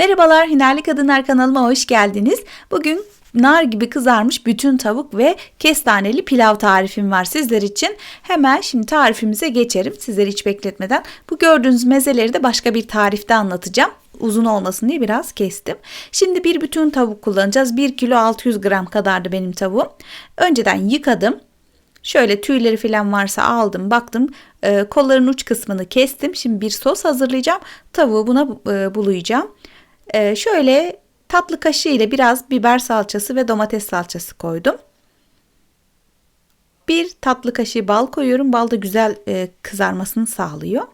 Merhabalar Hünerli Kadınlar kanalıma hoş geldiniz. Bugün nar gibi kızarmış bütün tavuk ve kestaneli pilav tarifim var sizler için. Hemen şimdi tarifimize geçerim sizleri hiç bekletmeden. Bu gördüğünüz mezeleri de başka bir tarifte anlatacağım. Uzun olmasın diye biraz kestim. Şimdi bir bütün tavuk kullanacağız. 1 kilo 600 gram kadardı benim tavuğum. Önceden yıkadım. Şöyle tüyleri falan varsa aldım baktım e, kolların uç kısmını kestim. Şimdi bir sos hazırlayacağım. Tavuğu buna e, bulayacağım. E, şöyle tatlı kaşığı ile biraz biber salçası ve domates salçası koydum. Bir tatlı kaşığı bal koyuyorum. Bal da güzel e, kızarmasını sağlıyor.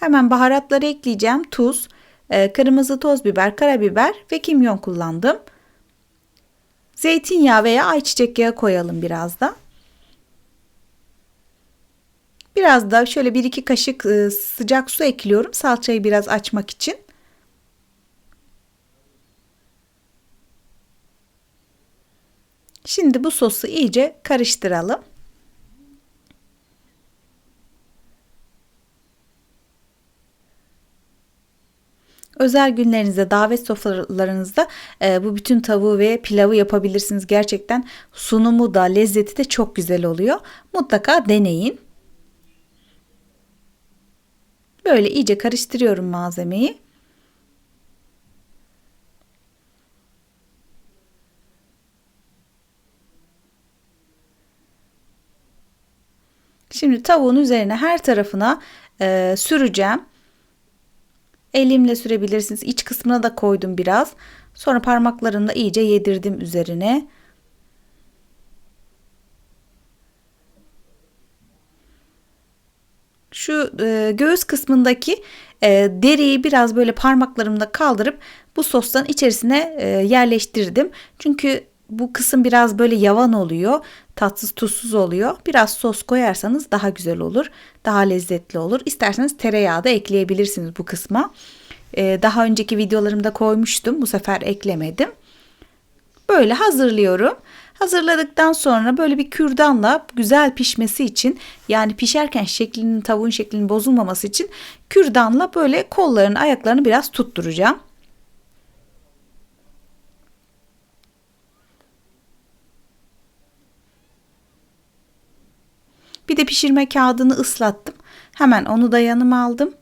Hemen baharatları ekleyeceğim. Tuz, e, kırmızı toz biber, karabiber ve kimyon kullandım. Zeytinyağı veya ayçiçek yağı koyalım biraz da. Biraz da şöyle bir iki kaşık e, sıcak su ekliyorum salçayı biraz açmak için. Şimdi bu sosu iyice karıştıralım. Özel günlerinizde, davet sofralarınızda e, bu bütün tavuğu ve pilavı yapabilirsiniz. Gerçekten sunumu da, lezzeti de çok güzel oluyor. Mutlaka deneyin. Böyle iyice karıştırıyorum malzemeyi. Şimdi tavuğun üzerine her tarafına e, süreceğim. Elimle sürebilirsiniz. İç kısmına da koydum biraz. Sonra parmaklarımla iyice yedirdim üzerine. Şu e, göğüs kısmındaki e, deriyi biraz böyle parmaklarımla kaldırıp bu sostan içerisine e, yerleştirdim. Çünkü bu kısım biraz böyle yavan oluyor. Tatsız tuzsuz oluyor. Biraz sos koyarsanız daha güzel olur. Daha lezzetli olur. İsterseniz tereyağı da ekleyebilirsiniz bu kısma. Ee, daha önceki videolarımda koymuştum. Bu sefer eklemedim. Böyle hazırlıyorum. Hazırladıktan sonra böyle bir kürdanla güzel pişmesi için yani pişerken şeklinin tavuğun şeklinin bozulmaması için kürdanla böyle kollarını ayaklarını biraz tutturacağım. Bir de pişirme kağıdını ıslattım. Hemen onu da yanıma aldım.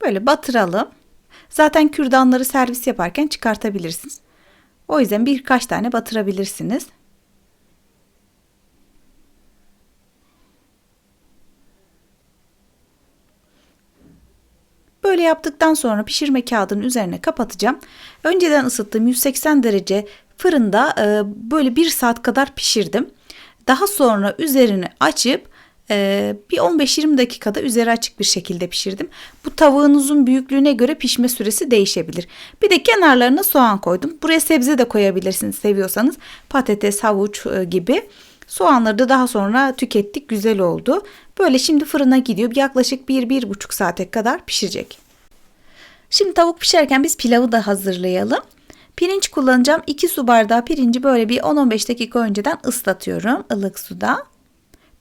Böyle batıralım. Zaten kürdanları servis yaparken çıkartabilirsiniz. O yüzden birkaç tane batırabilirsiniz. Böyle yaptıktan sonra pişirme kağıdının üzerine kapatacağım. Önceden ısıttığım 180 derece fırında e, böyle bir saat kadar pişirdim. Daha sonra üzerini açıp e, bir 15-20 dakikada üzeri açık bir şekilde pişirdim. Bu tavuğunuzun büyüklüğüne göre pişme süresi değişebilir. Bir de kenarlarına soğan koydum. Buraya sebze de koyabilirsiniz seviyorsanız. Patates, havuç e, gibi. Soğanları da daha sonra tükettik. Güzel oldu. Böyle şimdi fırına gidiyor. Yaklaşık 1-1,5 saate kadar pişecek. Şimdi tavuk pişerken biz pilavı da hazırlayalım. Pirinç kullanacağım. 2 su bardağı pirinci böyle bir 10-15 dakika önceden ıslatıyorum ılık suda.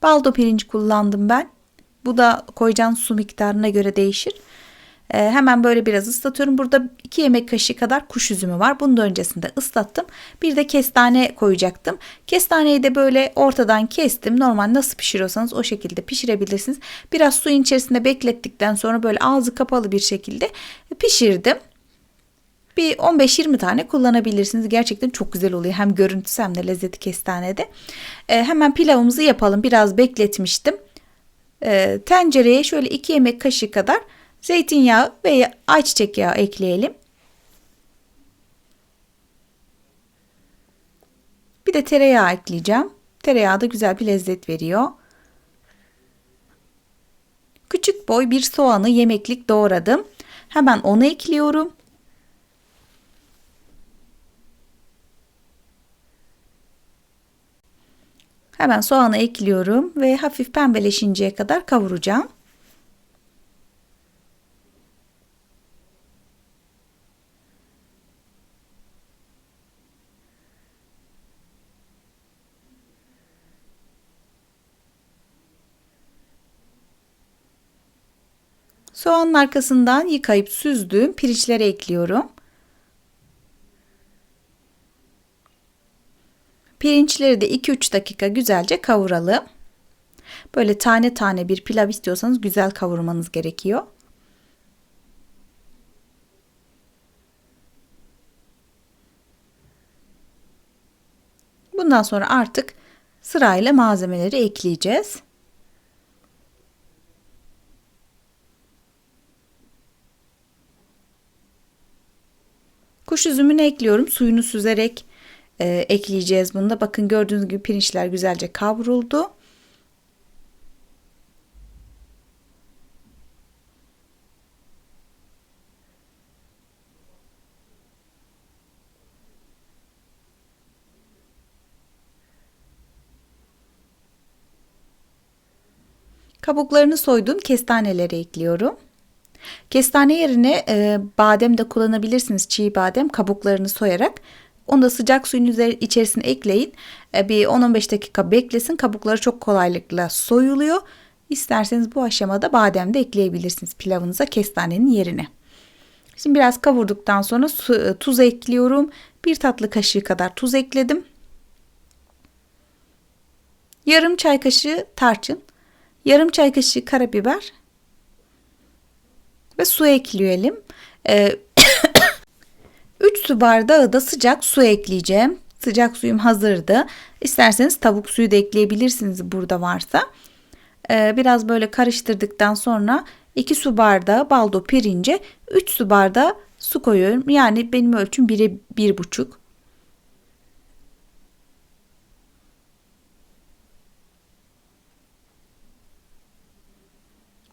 Baldo pirinç kullandım ben. Bu da koyacağın su miktarına göre değişir. Ee, hemen böyle biraz ıslatıyorum. Burada 2 yemek kaşığı kadar kuş üzümü var. Bunu da öncesinde ıslattım. Bir de kestane koyacaktım. Kestaneyi de böyle ortadan kestim. Normal nasıl pişiriyorsanız o şekilde pişirebilirsiniz. Biraz suyun içerisinde beklettikten sonra böyle ağzı kapalı bir şekilde pişirdim. Bir 15-20 tane kullanabilirsiniz. Gerçekten çok güzel oluyor. Hem görüntüsü hem de lezzeti kestanede. E, hemen pilavımızı yapalım. Biraz bekletmiştim. E, tencereye şöyle 2 yemek kaşığı kadar zeytinyağı veya ayçiçek yağı ekleyelim. Bir de tereyağı ekleyeceğim. Tereyağı da güzel bir lezzet veriyor. Küçük boy bir soğanı yemeklik doğradım. Hemen onu ekliyorum. Hemen soğanı ekliyorum ve hafif pembeleşinceye kadar kavuracağım. Soğanın arkasından yıkayıp süzdüğüm pirinçleri ekliyorum. Pirinçleri de 2-3 dakika güzelce kavuralım. Böyle tane tane bir pilav istiyorsanız güzel kavurmanız gerekiyor. Bundan sonra artık sırayla malzemeleri ekleyeceğiz. Kuş üzümünü ekliyorum. Suyunu süzerek e, ekleyeceğiz bunu da. Bakın gördüğünüz gibi pirinçler güzelce kavruldu. Kabuklarını soyduğum kestaneleri ekliyorum. Kestane yerine e, badem de kullanabilirsiniz. Çiğ badem kabuklarını soyarak. Onu da sıcak suyun üzeri, içerisine ekleyin. E, bir 10-15 dakika beklesin. Kabukları çok kolaylıkla soyuluyor. İsterseniz bu aşamada badem de ekleyebilirsiniz pilavınıza kestanenin yerine. Şimdi biraz kavurduktan sonra su, e, tuz ekliyorum. Bir tatlı kaşığı kadar tuz ekledim. Yarım çay kaşığı tarçın. Yarım çay kaşığı karabiber ve su ekleyelim. Ee, 3 su bardağı da sıcak su ekleyeceğim. Sıcak suyum hazırdı. İsterseniz tavuk suyu da ekleyebilirsiniz burada varsa. Ee, biraz böyle karıştırdıktan sonra 2 su bardağı baldo pirince 3 su bardağı su koyuyorum. Yani benim ölçüm 1'e 1,5.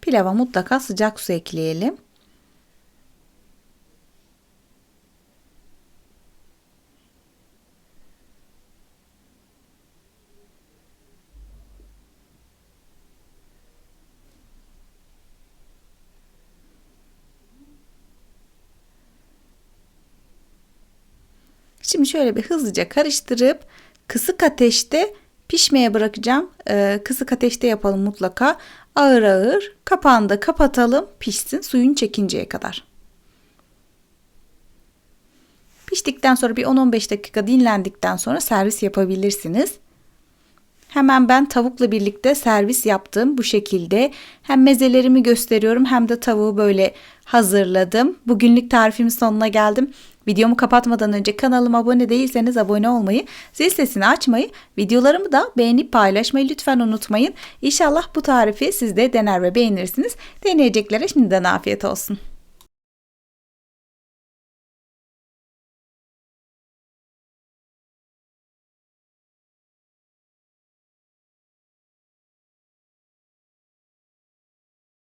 Pilava mutlaka sıcak su ekleyelim. Şimdi şöyle bir hızlıca karıştırıp kısık ateşte pişmeye bırakacağım. Ee, kısık ateşte yapalım mutlaka. Ağır ağır kapağını da kapatalım pişsin suyun çekinceye kadar. Piştikten sonra bir 10-15 dakika dinlendikten sonra servis yapabilirsiniz. Hemen ben tavukla birlikte servis yaptım bu şekilde. Hem mezelerimi gösteriyorum hem de tavuğu böyle hazırladım. Bugünlük tarifimin sonuna geldim. Videomu kapatmadan önce kanalıma abone değilseniz abone olmayı, zil sesini açmayı, videolarımı da beğenip paylaşmayı lütfen unutmayın. İnşallah bu tarifi siz de dener ve beğenirsiniz. Deneyeceklere şimdiden afiyet olsun.